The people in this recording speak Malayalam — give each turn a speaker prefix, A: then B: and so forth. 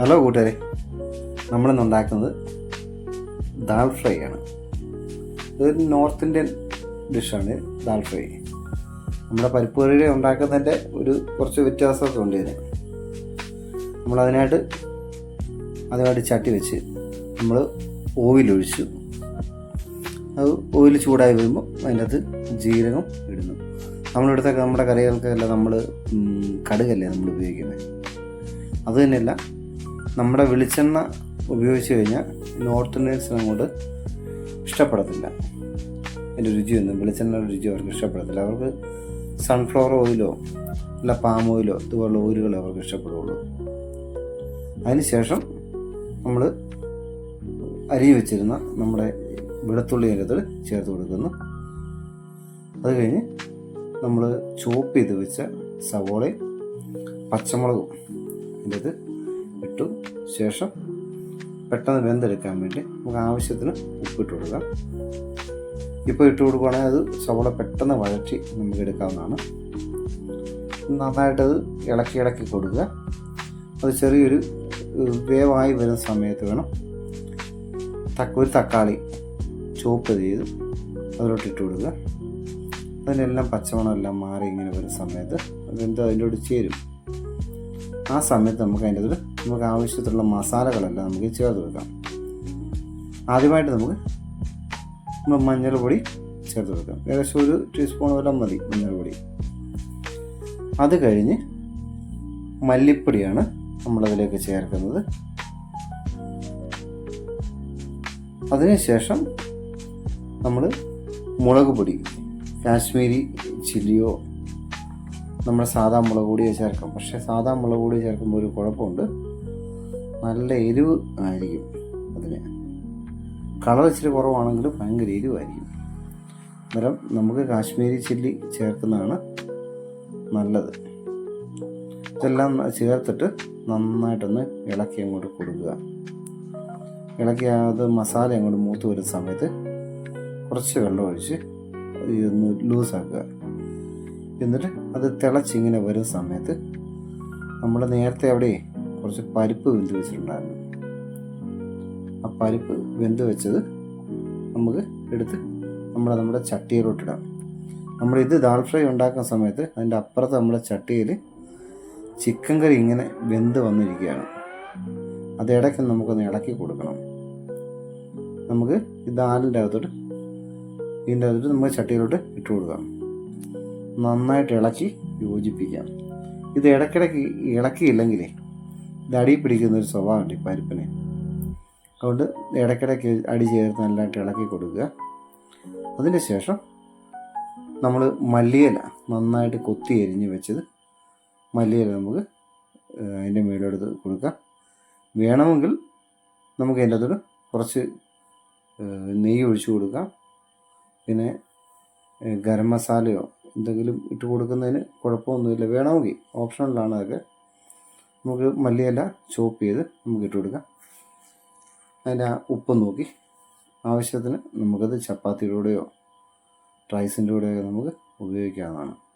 A: ഹലോ കൂട്ടുകാരെ നമ്മളിന്ന് ഉണ്ടാക്കുന്നത് ദാൽ ഫ്രൈ ആണ് ഇതൊരു നോർത്ത് ഇന്ത്യൻ ഡിഷാണ് ദാൽ ഫ്രൈ. നമ്മുടെ പരിപ്പ് കറിയുടെ ഉണ്ടാക്കുന്നതിന്റെ ഒരു കുറച്ച് വ്യത്യാസമൊക്കെ ഉണ്ട് ഇതിന്. നമ്മളതിനായിട്ട് അതിനായിട്ട് ചട്ടി വെച്ച് നമ്മൾ ഓയിലൊഴിച്ചു. അത് ഓയിൽ ചൂടായി വരുമ്പോൾ അതിന്റെ അകത്ത് ജീരകം ഇടുന്നു. നമ്മളിവിടുത്തെ നമ്മുടെ കറികൾക്കെല്ലാം നമ്മൾ കടുകല്ലേ നമ്മൾ ഉപയോഗിക്കുന്നത്. അത് തന്നെയല്ല നമ്മുടെ വെളിച്ചെണ്ണ ഉപയോഗിച്ച് കഴിഞ്ഞാൽ നോർത്ത് ഇന്ത്യൻസിന് അങ്ങോട്ട് ഇഷ്ടപ്പെടത്തില്ല. അതിന്റെ രുചിയൊന്നും വെളിച്ചെണ്ണയുടെ രുചി അവർക്ക് ഇഷ്ടപ്പെടത്തില്ല. അവർക്ക് സൺഫ്ലവർ ഓയിലോ അല്ല പാം ഓയിലോ ഇതുപോലുള്ള ഓയിലുകൾ അവർക്ക് ഇഷ്ടപ്പെടുള്ളൂ. അതിനുശേഷം നമ്മൾ അരി വെച്ചിരുന്ന നമ്മുടെ വെളുത്തുള്ളി അരത്തിൽ ചേർത്ത് കൊടുക്കുന്നു. അത് കഴിഞ്ഞ് നമ്മൾ ചോപ്പ് ചെയ്ത് വെച്ച സവോളയും പച്ചമുളകും അതിന്റെ ഇട്ടു. ശേഷം പെട്ടെന്ന് വെന്തെടുക്കാൻ വേണ്ടി നമുക്ക് ആവശ്യത്തിന് ഉപ്പിട്ട് കൊടുക്കാം. ഇപ്പോൾ ഇട്ട് കൊടുക്കുകയാണെങ്കിൽ അത് സവോള പെട്ടെന്ന് വഴറ്റി നമുക്ക് എടുക്കാവുന്നതാണ്. നന്നായിട്ടത് ഇളക്കി ഇളക്കി കൊടുക്കുക. അത് ചെറിയൊരു വേവായി വരുന്ന സമയത്ത് വേണം ഒരു തക്കാളി ചോപ്പ് ചെയ്ത് അതിലോട്ട് ഇട്ട് കൊടുക്കുക. അതിനെല്ലാം പച്ചമണമെല്ലാം മാറി ഇങ്ങനെ വരുന്ന സമയത്ത് അതെന്തോ അതിന്റെ ചേരും. ആ സമയത്ത് നമുക്ക് അതിന്റെ അതിൽ നമുക്ക് ആവശ്യത്തിലുള്ള മസാലകളെല്ലാം നമുക്ക് ചേർത്ത് വെക്കാം. ആദ്യമായിട്ട് നമുക്ക് നമ്മൾ മഞ്ഞൾ പൊടി ചേർത്ത് വെക്കാം. ഏകദേശം ഒരു ടീസ്പൂൺ വരെ മതി മഞ്ഞൾ പൊടി അത് കഴിഞ്ഞ് മല്ലിപ്പൊടിയാണ് നമ്മളതിലേക്ക് ചേർക്കുന്നത്. അതിനുശേഷം നമ്മൾ മുളക് പൊടി കാശ്മീരി ചില്ലിയോ നമ്മുടെ സാധാ മുളക് പൊടിയെ ചേർക്കാം. പക്ഷേ സാധാ മുളക് പൊടി ചേർക്കുമ്പോൾ ഒരു കുഴപ്പമുണ്ട്. നല്ല എരിവ് ആയിരിക്കും അതിന്. കളർ ഇച്ചിരി കുറവാണെങ്കിലും ഭയങ്കര എരിവായിരിക്കും. അന്നേരം നമുക്ക് കാശ്മീരി ചില്ലി ചേർക്കുന്നതാണ് നല്ലത്. ഇതെല്ലാം ചേർത്തിട്ട് നന്നായിട്ടൊന്ന് ഇളക്കി അങ്ങോട്ട് കൊടുക്കുക. ഇളക്കി അത് മസാല അങ്ങോട്ട് മൂത്ത് വരുന്ന സമയത്ത് കുറച്ച് വെള്ളം ഒഴിച്ച് ഇതൊന്ന് ലൂസാക്കുക. എന്നിട്ട് അത് തിളച്ചിങ്ങനെ വരുന്ന സമയത്ത് നമ്മൾ നേരത്തെ അവിടെ കുറച്ച് പരിപ്പ് വെന്ത് വെച്ചിട്ടുണ്ടായിരുന്നു. ആ പരിപ്പ് വെന്ത് വെച്ചത് നമുക്ക് എടുത്ത് നമ്മൾ നമ്മുടെ ചട്ടിയിലോട്ടിടാം ഇത് ദാൽ ഫ്രൈ ഉണ്ടാക്കുന്ന സമയത്ത് അതിന്റെ അപ്പുറത്ത് നമ്മുടെ ചട്ടിയിൽ ചിക്കൻ കറി ഇങ്ങനെ വെന്ത് വന്നിരിക്കുകയാണ്. അത് ഇടയ്ക്ക് നമുക്കൊന്ന് ഇളക്കി കൊടുക്കണം. നമുക്ക് ഈ ദാലിന്റെ അകത്തോട്ട് ഇതിന്റെ അകത്തോട്ട് നമുക്ക് ചട്ടിയിലോട്ട് ഇട്ട് കൊടുക്കാം. നന്നായിട്ട് ഇളക്കി യോജിപ്പിക്കാം. ഇത് ഇടയ്ക്കിടയ്ക്ക് ഇളക്കിയില്ലെങ്കിലേ ഇത് അടി പിടിക്കുന്ന ഒരു സ്വഭാവമുണ്ട് ഈ പരിപ്പിന്. അതുകൊണ്ട് ഇടയ്ക്കിടയ്ക്ക് അടി ചേർത്ത് നല്ലതായിട്ട് ഇളക്കി കൊടുക്കുക. അതിന് ശേഷം നമ്മൾ മല്ലിയില നന്നായിട്ട് കൊത്തി എരിഞ്ഞ് വെച്ചത് മല്ലിയില നമുക്ക് അതിന്റെ മേലെടുത്ത് കൊടുക്കാം. വേണമെങ്കിൽ നമുക്ക് അതിന്റെ അതൊരു കുറച്ച് നെയ്യ് ഒഴിച്ചു കൊടുക്കാം. പിന്നെ ഗരം മസാലയോ എന്തെങ്കിലും ഇട്ട് കൊടുക്കുന്നതിന് കുഴപ്പമൊന്നുമില്ല. വേണമെങ്കിൽ ഓപ്ഷണലാണ് അതൊക്കെ. നമുക്ക് മല്ലിയില ചോപ്പ് ചെയ്ത് നമുക്ക് ഇട്ട് കൊടുക്കാം. അതിന്റെ ആ ഉപ്പ് നോക്കി. ആവശ്യത്തിന് നമുക്കത് ചപ്പാത്തിയുടെ കൂടെയോ റൈസിന്റെ കൂടെയോ നമുക്ക് ഉപയോഗിക്കാവുന്നതാണ്.